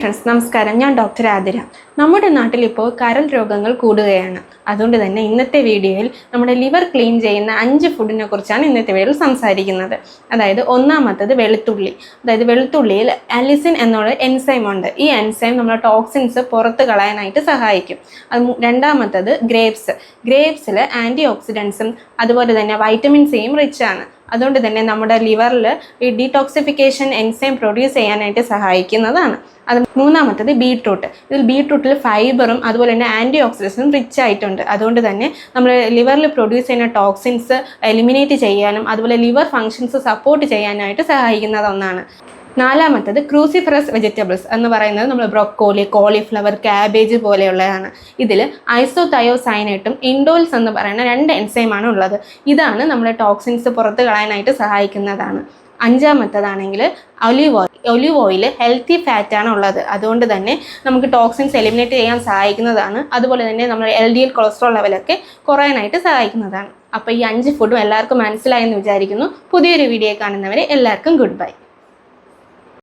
Friends നമസ്കാരം. ഞാൻ doctor Athira. നമ്മുടെ നാട്ടിൽ ഇപ്പോൾ കരൾ രോഗങ്ങൾ കൂടുകയാണ്. അതുകൊണ്ട് തന്നെ ഇന്നത്തെ വീഡിയോയിൽ നമ്മുടെ ലിവർ ക്ലീൻ ചെയ്യുന്ന അഞ്ച് ഫുഡിനെ കുറിച്ചാണ് ഇന്നത്തെ വീഡിയോയിൽ സംസാരിക്കുന്നത്. അതായത് ഒന്നാമത്തത് വെളുത്തുള്ളി. അതായത് വെളുത്തുള്ളിയിൽ അലിസിൻ എന്നുള്ള എൻസൈം ഉണ്ട്. ഈ എൻസൈം നമ്മുടെ ടോക്സിൻസ് പുറത്ത് കളയാനായിട്ട് സഹായിക്കും. അത് രണ്ടാമത്തത് ഗ്രേപ്സ് ഗ്രേപ്സിൽ ആന്റി ഓക്സിഡൻസും അതുപോലെ തന്നെ വൈറ്റമിൻ സിയും റിച്ച് ആണ്. അതുകൊണ്ട് തന്നെ നമ്മുടെ ലിവറിൽ ഈ ഡീടോക്സിഫിക്കേഷൻ എൻസൈം പ്രൊഡ്യൂസ് ചെയ്യാനായിട്ട് സഹായിക്കുന്നതാണ്. അത് മൂന്നാമത്തത് ബീട്രൂട്ട്. ഇതിൽ ബീട്രൂട്ടിൽ ഫൈബറും അതുപോലെ തന്നെ ആന്റി ഓക്സിഡൻസും റിച്ച് ആയിട്ടുണ്ട്. അതുകൊണ്ട് തന്നെ നമ്മൾ ലിവറിൽ പ്രൊഡ്യൂസ് ചെയ്യുന്ന ടോക്സിൻസ് എലിമിനേറ്റ് ചെയ്യാനും അതുപോലെ ലിവർ ഫങ്ഷൻസ് സപ്പോർട്ട് ചെയ്യാനായിട്ട് സഹായിക്കുന്നത് ഒന്നാണ് നാലാമത്തത് ക്രൂസിഫറസ് വെജിറ്റബിൾസ് എന്ന് പറയുന്നത് നമ്മൾ ബ്രൊക്കോലി കോളിഫ്ലവർ ക്യാബേജ് പോലെയുള്ളതാണ്. ഇതിൽ ഐസോതയോസൈനേറ്റും ഇൻഡോൾസ് എന്ന് പറയുന്ന രണ്ട് എൻസൈമാണ് ഉള്ളത്. ഇതാണ് നമ്മുടെ ടോക്സിൻസ് പുറത്ത് കളയാനായിട്ട് സഹായിക്കുന്നതാണ്. അഞ്ചാമത്തതാണെങ്കിൽ olive oil olive oil healthy ഫാറ്റാണ് ഉള്ളത്. അതുകൊണ്ട് തന്നെ നമുക്ക് ടോക്സിൻസ് എലിമിനേറ്റ് ചെയ്യാൻ സഹായിക്കുന്നതാണ്. അതുപോലെ തന്നെ നമ്മൾ എൽ ഡി എൽ കൊളസ്ട്രോൾ ലെവലൊക്കെ കുറയാനായിട്ട് സഹായിക്കുന്നതാണ്. അപ്പോൾ ഈ അഞ്ച് ഫുഡും എല്ലാവർക്കും മനസ്സിലായെന്ന് വിചാരിക്കുന്നു. പുതിയൊരു വീഡിയോ കാണുന്നവരെ എല്ലാവർക്കും ഗുഡ് ബൈ